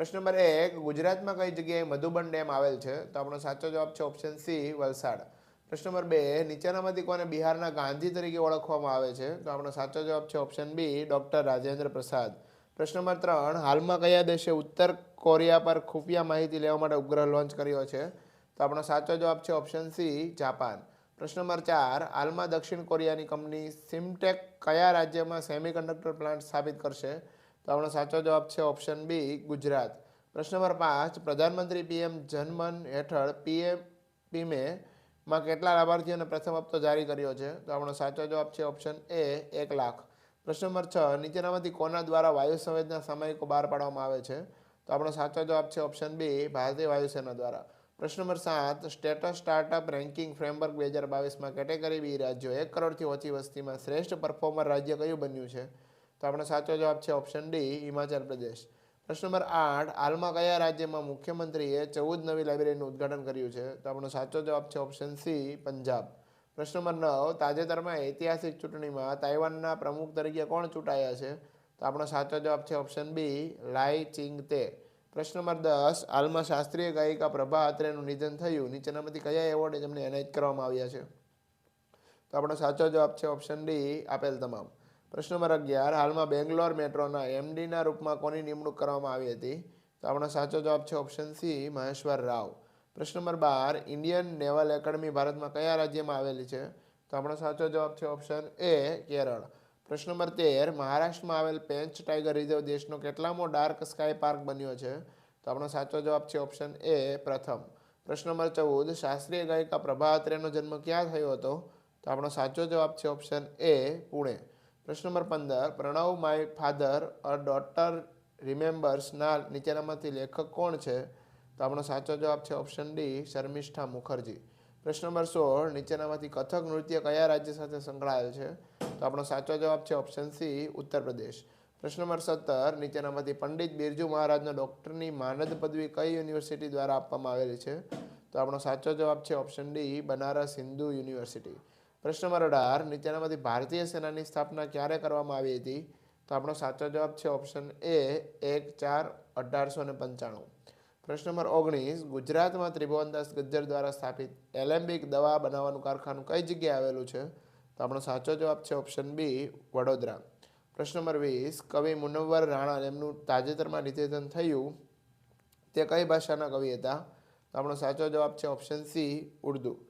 પ્રશ્ન નંબર એક, ગુજરાતમાં કઈ જગ્યાએ મધુબન ડેમ આવેલ છે? તો આપણો સાચો જવાબ છે ઓપ્શન સી વલસાડ. પ્રશ્ન નંબર બે નીચેનામાંથી કોને બિહારના ગાંધી તરીકે ઓળખવામાં આવે છે? તો આપણો સાચો જવાબ છે option B doctor Rajendra Prasad. પ્રશ્ન નંબર ત્રણ, હાલમાં કયા દેશે ઉત્તર કોરિયા પર ખુફિયા માહિતી લેવા માટે ઉપગ્રહ લોન્ચ કર્યો છે? તો આપણો સાચો જવાબ છે ઓપ્શન સી જાપાન. પ્રશ્ન નંબર ચાર, હાલમાં દક્ષિણ કોરિયાની કંપની સિમટેક કયા રાજ્યમાં સેમિકન્ડક્ટર પ્લાન્ટ સ્થાપિત કરશે? તો આપણો સાચો જવાબ છે ઓપ્શન બી ગુજરાત. પ્રશ્ન નંબર પાંચ, પ્રધાનમંત્રી પીએમ જનમન હેઠળ પીએમ પીમે માં કેટલા લાભાર્થીઓને પ્રથમ હપ્તો જારી કર્યો છે? તો આપણો સાચો જવાબ છે ઓપ્શન એ એક લાખ. પ્રશ્ન નંબર છ, નીચેનામાંથી કોના દ્વારા વાયુ સંવેદના સામયિકો બહાર પાડવામાં આવે છે? તો આપણો સાચો જવાબ છે ઓપ્શન બી ભારતીય વાયુસેના દ્વારા. પ્રશ્ન નંબર સાત, સ્ટેટસ સ્ટાર્ટઅપ રેન્કિંગ ફ્રેમવર્ક બે હજાર બાવીસમાં કેટેગરી બી રાજ્યો એક કરોડથી ઓછી વસ્તીમાં શ્રેષ્ઠ પરફોર્મર રાજ્ય કયું બન્યું છે? તો આપણો સાચો જવાબ છે ઓપ્શન ડી હિમાચલ પ્રદેશ. પ્રશ્ન નંબર આઠ, હાલમાં કયા રાજ્યમાં મુખ્યમંત્રીએ ચૌદ નવી લાઇબ્રેરીનું ઉદ્ઘાટન કર્યું છે? તો આપણો સાચો જવાબ છે ઓપ્શન સી પંજાબ. પ્રશ્ન નંબર નવ, તાજેતરમાં ઐતિહાસિક ચૂંટણીમાં તાઇવાનના પ્રમુખ તરીકે કોણ ચૂંટાયા છે? તો આપણો સાચો જવાબ છે ઓપ્શન બી લાઈ ચિંગ તે. પ્રશ્ન નંબર દસ, હાલમાં શાસ્ત્રીય ગાયિકા પ્રભા અત્રેનું નિધન થયું. નીચેનામાંથી કયા એવોર્ડ તેમને એનાયત કરવામાં આવ્યા છે? તો આપણો સાચો જવાબ છે ઓપ્શન ડી આપેલ તમામ. પ્રશ્ન નંબર અગિયાર, હાલમાં બેંગ્લોર મેટ્રોના એમડીના રૂપમાં કોની નિમણૂક કરવામાં આવી હતી? તો આપણો સાચો જવાબ છે ઓપ્શન સી મહેશ્વર રાવ. પ્રશ્ન નંબર બાર ઇન્ડિયન નેવલ એકેડમી ભારતમાં કયા રાજ્યમાં આવેલી છે? તો આપણો સાચો જવાબ છે ઓપ્શન એ કેરળ. પ્રશ્ન નંબર તેર, મહારાષ્ટ્રમાં આવેલ પેંચ ટાઈગર રિઝર્વ દેશનો કેટલામો ડાર્ક સ્કાય પાર્ક બન્યો છે? તો આપણો સાચો જવાબ છે ઓપ્શન એ પ્રથમ. પ્રશ્ન નંબર ચૌદ, શાસ્ત્રીય ગાયિકા પ્રભા અત્રેનો જન્મ ક્યાં થયો હતો? તો આપણો સાચો જવાબ છે ઓપ્શન એ પુણે. પ્રશ્ન નંબર પંદર, Pranab my father a daughter રિમેમ્બર્સના નીચેનામાંથી લેખક કોણ છે? તો આપણો સાચો જવાબ છે ઓપ્શન ડી, શર્મિષ્ઠા મુખર્જી. પ્રશ્ન નંબર સોળ, નીચેનામાંથી કથક નૃત્ય કયા રાજ્ય સાથે સંકળાયેલ છે? તો આપણો સાચો જવાબ છે ઓપ્શન સી, ઉત્તર પ્રદેશ. પ્રશ્ન નંબર સત્તર, નીચેનામાંથી પંડિત બિરજુ મહારાજના ડૉક્ટરની માનદ પદવી કઈ યુનિવર્સિટી દ્વારા આપવામાં આવેલી છે? તો આપણો સાચો જવાબ છે option D, Banaras Hindu university. પ્રશ્ન નંબર અઢાર નીચેનામાંથી ભારતીય સેનાની સ્થાપના ક્યારે કરવામાં આવી હતી? તો આપણો સાચો જવાબ છે ઓપ્શન એ એક ચાર અઢારસો ને પંચાણું. પ્રશ્ન નંબર ઓગણીસ, ગુજરાતમાં ત્રિભુવનદાસ ગજ્જર દ્વારા સ્થાપિત એલેમ્બિક દવા બનાવવાનું કારખાનું કઈ જગ્યાએ આવેલું છે? તો આપણો સાચો જવાબ છે ઓપ્શન બી વડોદરા. પ્રશ્ન નંબર વીસ, કવિ મુનવ્વર રાણા એમનું તાજેતરમાં નિધન થયું, તે કઈ ભાષાના કવિ હતા? તો આપણો સાચો જવાબ છે ઓપ્શન સી ઉર્દુ.